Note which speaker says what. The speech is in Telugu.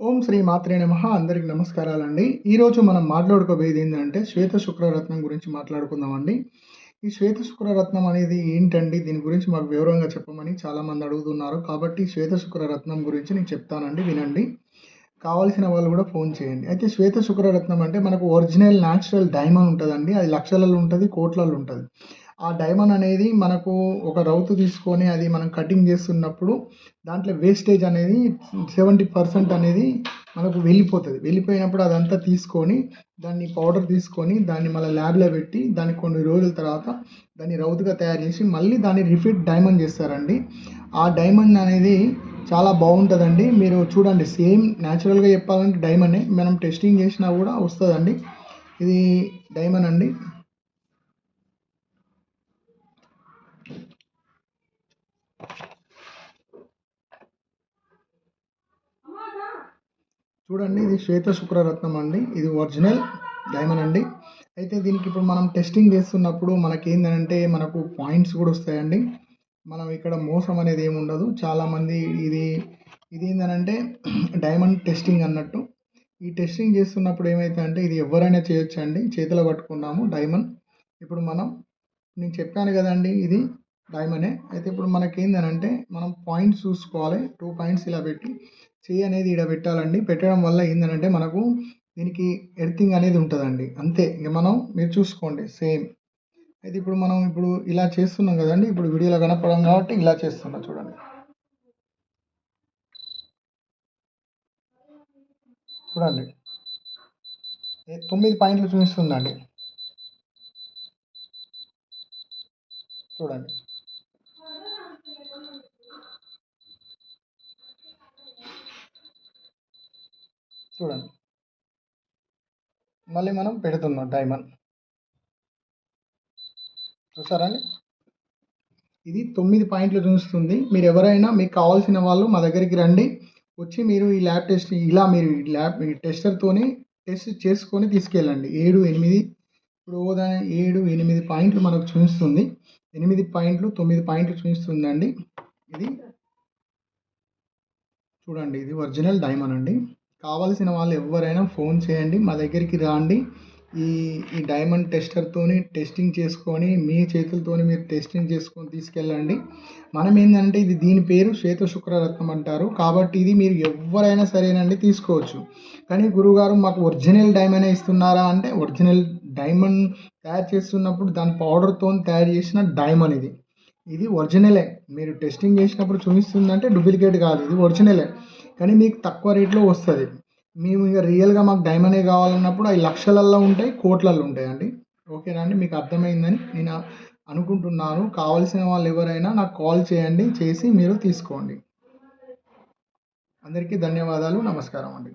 Speaker 1: ఓం శ్రీ మాత్రే నమ. అందరికి నమస్కారాలండి. ఈరోజు మనం మాట్లాడుకోబోయేది ఏంటంటే శ్వేత శుక్రరత్నం గురించి మాట్లాడుకుందామండి. ఈ శ్వేత శుక్రరత్నం అనేది ఏంటండి? దీని గురించి మాకు వివరంగా చెప్పమని చాలామంది అడుగుతున్నారు. కాబట్టి శ్వేత శుక్రరత్నం గురించి నేను చెప్తానండి. వినండి. కావాల్సిన వాళ్ళు కూడా ఫోన్ చేయండి. అయితే శ్వేత శుక్రరత్నం అంటే మనకు ఒరిజినల్ న్యాచురల్ డైమండ్ ఉంటుందండి. అది లక్షలలో ఉంటుంది కోట్లలో ఉంటుంది. ఆ డైమండ్ అనేది మనకు ఒక రౌతు తీసుకొని అది మనం కటింగ్ చేస్తున్నప్పుడు దాంట్లో వేస్టేజ్ అనేది సెవెంటీ పర్సెంట్ అనేది మనకు వెళ్ళిపోతుంది. వెళ్ళిపోయినప్పుడు అదంతా తీసుకొని దాన్ని పౌడర్ తీసుకొని దాన్ని మళ్ళీ ల్యాబ్లో పెట్టి దాన్ని కొన్ని రోజుల తర్వాత దాన్ని రౌతుగా తయారు చేసి మళ్ళీ దాన్ని రిఫిట్ డైమండ్ చేస్తారండి. ఆ డైమండ్ అనేది చాలా బాగుంటుందండి. మీరు చూడండి సేమ్ న్యాచురల్గా చెప్పాలంటే డైమండే. మనం టెస్టింగ్ చేసినా కూడా వస్తుందండి. ఇది డైమండ్ అండి. చూడండి ఇది శ్వేత శుక్రరత్నం అండి. ఇది ఒరిజినల్ డైమండ్ అండి. అయితే దీనికి ఇప్పుడు మనం టెస్టింగ్ చేస్తున్నప్పుడు మనకి ఏంటంటే మనకు పాయింట్స్ కూడా వస్తాయండి. మనం ఇక్కడ మోసం అనేది ఏమి ఉండదు. చాలామంది ఇది ఇది ఏంటంటే డైమండ్ టెస్టింగ్ అన్నట్టు. ఈ టెస్టింగ్ చేస్తున్నప్పుడు ఏమైతే అంటే ఇది ఎవరైనా చేయొచ్చు అండి చేతిలో పట్టుకున్నాము డైమండ్. ఇప్పుడు మనం నేను చెప్పాను కదండి ఇది డైమండే. అయితే ఇప్పుడు మనకి ఏంటంటే మనం పాయింట్స్ చూసుకోవాలి. టూ పాయింట్స్ ఇలా పెట్టి. చెయ్యి అనేది ఇక్కడ పెట్టాలండి. పెట్టడం వల్ల ఏంటంటే మనకు దీనికి ఎర్తింగ్ అనేది ఉంటుందండి. అంతే. ఇంక మనం మీరు చూసుకోండి. సేమ్. అయితే ఇప్పుడు మనం ఇప్పుడు ఇలా చేస్తున్నాం కదండి. ఇప్పుడు వీడియోలో కనపడం కాబట్టి ఇలా చేస్తున్నా చూడండి. చూడండి. తొమ్మిది పాయింట్లు చూపిస్తుందండి. చూడండి. చూడండి. మళ్ళీ మనం పెడుతున్నాం డైమండ్. చూసారండి ఇది తొమ్మిది పాయింట్లు చూస్తుంది. మీరు ఎవరైనా మీకు కావాల్సిన వాళ్ళు మా దగ్గరికి రండి. వచ్చి మీరు ఈ ల్యాబ్ టెస్ట్ ఇలా మీరు ల్యాబ్ టెస్టర్తోని టెస్ట్ చేసుకొని తీసుకెళ్ళండి. ఏడు ఎనిమిది. ఇప్పుడు దాని ఏడు ఎనిమిది పాయింట్లు మనకు చూపిస్తుంది ఎనిమిది పాయింట్లు తొమ్మిది పాయింట్లు చూపిస్తుందండి ఇది చూడండి ఇది ఒరిజినల్ డైమండ్ అండి. కావాల్సిన వాళ్ళు ఎవరైనా ఫోన్ చేయండి మా దగ్గరికి రండి. ఈ ఈ డైమండ్ టెస్టర్తోని టెస్టింగ్ చేసుకొని మీ చేతులతోని మీరు టెస్టింగ్ చేసుకొని తీసుకెళ్ళండి. మనం ఏంటంటే ఇది దీని పేరు శ్వేత శుక్రరత్నం అంటారు. కాబట్టి ఇది మీరు ఎవరైనా సరేనండి తీసుకోవచ్చు. కానీ గురుగారు మాకు ఒరిజినల్ డైమండ్ ఇస్తున్నారా అంటే ఒరిజినల్ డైమండ్ తయారు చేస్తున్నప్పుడు దాని పౌడర్తో తయారు చేసిన డైమండ్ ఇది. ఇది ఒరిజినలే. మీరు టెస్టింగ్ చేసినప్పుడు చూపిస్తుందంటే డూప్లికేట్ కాదు. ఇది ఒరిజినలే. కానీ మీకు తక్కువ రేట్లో వస్తుంది. మేము ఇక రియల్గా మాకు డైమండే కావాలన్నప్పుడు అవి లక్షలల్లో ఉంటాయి కోట్లల్లో అండి. ఓకేనా అండి? మీకు అర్థమైందని నేను అనుకుంటున్నాను. కావాల్సిన వాళ్ళు ఎవరైనా నాకు కాల్ చేయండి చేసి మీరు తీసుకోండి. అందరికీ ధన్యవాదాలు నమస్కారం అండి.